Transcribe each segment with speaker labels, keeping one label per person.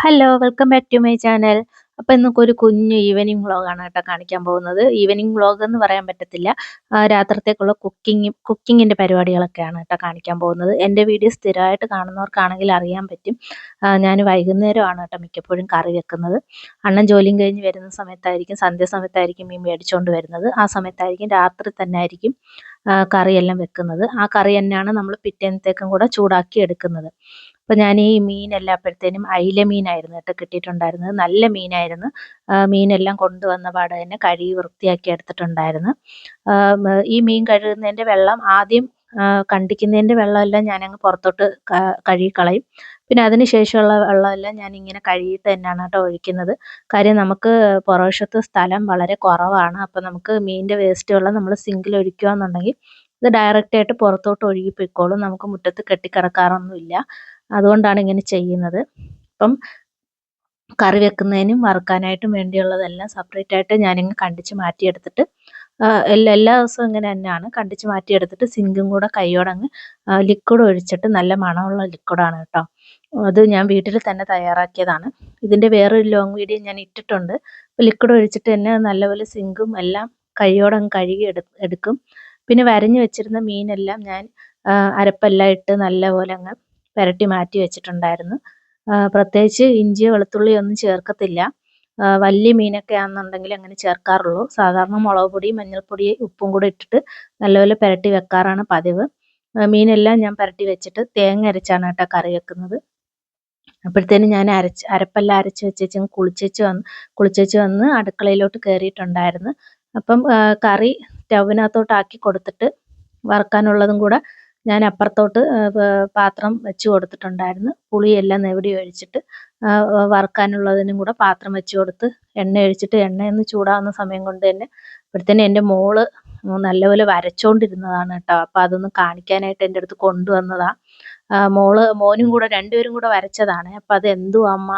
Speaker 1: Hello welcome back to my channel അപ്പോൾ ഇന്നൊക്കെ ഒരു കുഞ്ഞു ഈവനിങ് വ്ളോഗാണ് കേട്ടോ കാണിക്കാൻ പോകുന്നത്. ഈവനിങ് വ്ളോഗ് എന്ന് പറയാൻ പറ്റത്തില്ല. രാത്രിത്തേക്കുള്ള കുക്കിംഗ് കുക്കിങ്ങിന്റെ പരിപാടികളൊക്കെയാണ് കേട്ടോ കാണിക്കാൻ പോകുന്നത്. എന്റെ വീഡിയോ സ്ഥിരമായിട്ട് കാണുന്നവർക്കാണെങ്കിൽ അറിയാൻ പറ്റും. ഞാൻ വൈകുന്നേരമാണ് കേട്ടോ മിക്കപ്പോഴും കറി വെക്കുന്നത്. അണ്ണൻ ജോലിയും കഴിഞ്ഞ് വരുന്ന സമയത്തായിരിക്കും സന്ധ്യ സമയത്തായിരിക്കും മീൻ മേടിച്ചുകൊണ്ട് വരുന്നത്. ആ സമയത്തായിരിക്കും രാത്രി തന്നെ ആയിരിക്കും കറിയെല്ലാം വെക്കുന്നത്. ആ കറി തന്നെയാണ് നമ്മൾ പിറ്റേന്നത്തേക്കും കൂടെ ചൂടാക്കി എടുക്കുന്നത്. അപ്പോൾ ഞാൻ ഈ മീനെല്ലാം അപ്പോഴത്തേനും അയില മീനായിരുന്നു കേട്ടോ കിട്ടിയിട്ടുണ്ടായിരുന്നത്. നല്ല മീനായിരുന്നു. മീനെല്ലാം കൊണ്ടുവന്ന പാടെ തന്നെ കഴുകി വൃത്തിയാക്കി എടുത്തിട്ടുണ്ടായിരുന്നു. ഈ മീൻ കഴുകുന്നതിന്റെ വെള്ളം ആദ്യം കണ്ടിക്കുന്നതിന്റെ വെള്ളമെല്ലാം ഞാനങ്ങ് പുറത്തോട്ട് കഴുകിക്കളയും. കഴുകി കളയും പിന്നെ അതിന് ശേഷമുള്ള വെള്ളമെല്ലാം ഞാൻ ഇങ്ങനെ കഴുകിയിട്ട് തന്നെയാണ് കേട്ടോ ഒഴിക്കുന്നത്. കാര്യം നമുക്ക് പുറവശത്ത് സ്ഥലം വളരെ കുറവാണ്. അപ്പോൾ നമുക്ക് മീനിന്റെ വേസ്റ്റ് വെള്ളം നമ്മൾ സിങ്കിൽ ഒഴിക്കുകയെന്നുണ്ടെങ്കിൽ ഇത് ഡയറക്റ്റ് ആയിട്ട് പുറത്തോട്ട് ഒഴുകി പൊയ്ക്കോളും നമുക്ക് മുറ്റത്ത് കെട്ടിക്കിടക്കാറൊന്നുമില്ല. അതുകൊണ്ടാണ് ഇങ്ങനെ ചെയ്യുന്നത്. അപ്പം കറി വെക്കുന്നതിനും വറുക്കാനായിട്ടും വേണ്ടിയുള്ളതെല്ലാം സെപ്പറേറ്റ് ആയിട്ട് ഞാനിങ്ങ് കണ്ടിച്ച് മാറ്റിയെടുത്തിട്ട് എല്ലാ എല്ലാ ദിവസവും ഇങ്ങനെ തന്നെയാണ്. കണ്ടിച്ച് മാറ്റിയെടുത്തിട്ട് സിങ്കും കൂടെ കൈയോടങ്ങ് ലിക്വിഡ് ഒഴിച്ചിട്ട് നല്ല മണമുള്ള ലിക്വിഡാണ് കേട്ടോ. അത് ഞാൻ വീട്ടിൽ തന്നെ തയ്യാറാക്കിയതാണ്. ഇതിന്റെ വേറൊരു ലോങ് വീഡിയോ ഞാൻ ഇട്ടിട്ടുണ്ട്. ലിക്വിഡ് ഒഴിച്ചിട്ട് തന്നെ നല്ലപോലെ സിങ്കും എല്ലാം കൈയോടങ്ങ് കഴുകി എടു എടുക്കും. പിന്നെ വരഞ്ഞു വെച്ചിരുന്ന മീനെല്ലാം ഞാൻ അരപ്പെല്ലാം ഇട്ട് നല്ലപോലെ അങ്ങ് പുരട്ടി മാറ്റി വെച്ചിട്ടുണ്ടായിരുന്നു. പ്രത്യേകിച്ച് ഇഞ്ചി വെളുത്തുള്ളി ഒന്നും ചേർക്കത്തില്ല. വലിയ മീനൊക്കെ ആണെന്നുണ്ടെങ്കിൽ അങ്ങനെ ചേർക്കാറുള്ളൂ. സാധാരണ മുളക് പൊടി മഞ്ഞൾപ്പൊടി ഉപ്പും കൂടെ ഇട്ടിട്ട് നല്ലപോലെ പുരട്ടി വെക്കാറാണ് പതിവ്. മീനെല്ലാം ഞാൻ പുരട്ടി വെച്ചിട്ട് തേങ്ങ അരച്ചാണ് കേട്ടോ കറി വെക്കുന്നത്. അപ്പോഴത്തേനും ഞാൻ അരച്ച് അരപ്പെല്ലാം അരച്ച് വെച്ചേച്ച് കുളിച്ചേച്ച് വന്ന് കുളിച്ചേച്ച് വന്ന് അടുക്കളയിലോട്ട് കയറിയിട്ടുണ്ടായിരുന്നു. അപ്പം കറി സ്റ്റൗവിനകത്തോട്ട് ആക്കി കൊടുത്തിട്ട് വറുക്കാനുള്ളതും കൂടെ ഞാൻ അപ്പുറത്തോട്ട് പാത്രം വെച്ച് കൊടുത്തിട്ടുണ്ടായിരുന്നു. പുളിയെല്ലാം നെവിടി ഒഴിച്ചിട്ട് വറുക്കാനുള്ളതിനും കൂടെ പാത്രം വെച്ച് കൊടുത്ത് എണ്ണ ഒഴിച്ചിട്ട് എണ്ണയൊന്ന് ചൂടാവുന്ന സമയം കൊണ്ട് തന്നെ അപ്പോഴത്തേനും എന്റെ മോൾ നല്ലപോലെ വരച്ചോണ്ടിരുന്നതാണ് കേട്ടോ. അപ്പോൾ അതൊന്ന് കാണിക്കാനായിട്ട് എന്റെ അടുത്ത് കൊണ്ടുവന്നതാ. മോൾ മോനും കൂടെ രണ്ടുപേരും കൂടെ വരച്ചതാണ്. അപ്പം അത് എന്തു അമ്മ?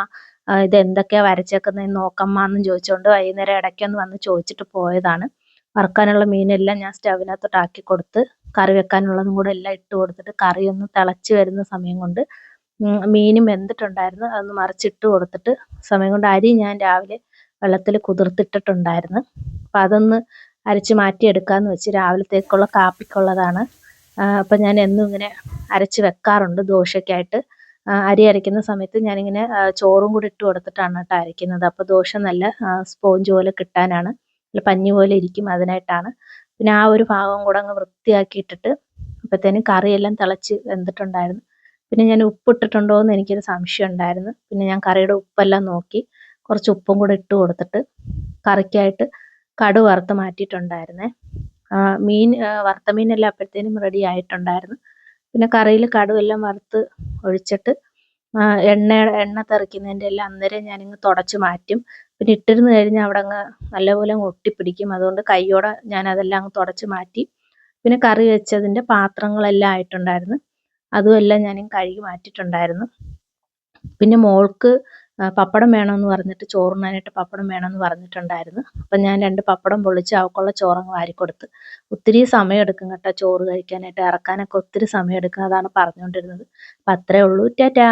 Speaker 1: ഇത് എന്തൊക്കെയാ വരച്ചേക്കുന്നതെന്ന് നോക്കമ്മ എന്നും ചോദിച്ചുകൊണ്ട് വൈകുന്നേരം ഇടയ്ക്കൊന്ന് വന്ന് ചോദിച്ചിട്ട് പോയതാണ്. വറുക്കാനുള്ള മീനെല്ലാം ഞാൻ സ്റ്റവിനകത്തോട്ട് ആക്കി കൊടുത്ത് കറി വെക്കാനുള്ളതും കൂടെ എല്ലാം ഇട്ട് കൊടുത്തിട്ട് കറി ഒന്ന് തിളച്ച് വരുന്ന സമയം കൊണ്ട് മീനും വെന്തിട്ടുണ്ടായിരുന്നു. അതൊന്ന് മറിച്ചിട്ട് കൊടുത്തിട്ട് സമയം കൊണ്ട് അരി ഞാൻ രാവിലെ വെള്ളത്തിൽ കുതിർത്തിട്ടിട്ടുണ്ടായിരുന്നു. അപ്പം അതൊന്ന് അരച്ച് മാറ്റിയെടുക്കാമെന്ന് വെച്ച് രാവിലത്തേക്കുള്ള കാപ്പിക്കുള്ളതാണ്. അപ്പം ഞാൻ എന്നും ഇങ്ങനെ അരച്ച് വെക്കാറുണ്ട് ദോശയ്ക്കായിട്ട്. അരി അരയ്ക്കുന്ന സമയത്ത് ഞാനിങ്ങനെ ചോറും കൂടി ഇട്ട് കൊടുത്തിട്ടാണ് കേട്ടോ അരയ്ക്കുന്നത്. അപ്പോൾ ദോശ നല്ല സ്പോഞ്ച് പോലെ കിട്ടാനാണ്. പഞ്ഞി പോലെ ഇരിക്കും അതിനായിട്ടാണ്. പിന്നെ ആ ഒരു ഭാഗം കൂടെ അങ്ങ് വൃത്തിയാക്കി ഇട്ടിട്ട് അപ്പോഴത്തേനും കറിയെല്ലാം തിളച്ച് വെന്തിട്ടുണ്ടായിരുന്നു. പിന്നെ ഞാൻ ഉപ്പിട്ടിട്ടുണ്ടോ എന്ന് എനിക്കൊരു സംശയം ഉണ്ടായിരുന്നു. പിന്നെ ഞാൻ കറിയുടെ ഉപ്പെല്ലാം നോക്കി കുറച്ച് ഉപ്പും കൂടെ ഇട്ട് കൊടുത്തിട്ട് കറിക്കായിട്ട് കടു വറുത്ത് മാറ്റിയിട്ടുണ്ടായിരുന്നേ. മീൻ വറുത്ത മീനെല്ലാം അപ്പോഴത്തേനും റെഡി ആയിട്ടുണ്ടായിരുന്നു. പിന്നെ കറിയിൽ കടുവെല്ലാം വറുത്ത് ഒഴിച്ചിട്ട് എണ്ണ എണ്ണ തെറിക്കുന്നതിന്റെ എല്ലാം അന്നേരം ഞാനിങ്ങ് തുടച്ച് മാറ്റും. പിന്നെ ഇട്ടിരുന്ന് കഴിഞ്ഞാൽ അവിടെ അങ്ങ് നല്ലപോലെ അങ്ങ് ഒട്ടിപ്പിടിക്കും. അതുകൊണ്ട് കൈയോടെ ഞാൻ അതെല്ലാം അങ്ങ് തുടച്ച് മാറ്റി. പിന്നെ കറി വെച്ചതിന്റെ പാത്രങ്ങളെല്ലാം ആയിട്ടുണ്ടായിരുന്നു. അതും എല്ലാം ഞാൻ കഴുകി മാറ്റിയിട്ടുണ്ടായിരുന്നു. പിന്നെ മോൾക്ക് പപ്പടം വേണമെന്ന് പറഞ്ഞിട്ട് ചോറുണ്ണാനായിട്ട് പപ്പടം വേണമെന്ന് പറഞ്ഞിട്ടുണ്ടായിരുന്നു. അപ്പം ഞാൻ രണ്ട് പപ്പടം പൊള്ളിച്ച് അവൾക്കുള്ള ചോറങ്ങ് വാരിക്കൊടുത്ത്. ഒത്തിരി സമയം എടുക്കും കേട്ടോ ചോറ് കഴിക്കാനായിട്ട്. ഇറക്കാനൊക്കെ ഒത്തിരി സമയം എടുക്കും അതാണ് പറഞ്ഞുകൊണ്ടിരുന്നത്. അപ്പം അത്രേ ഉള്ളൂ. ടാറ്റാ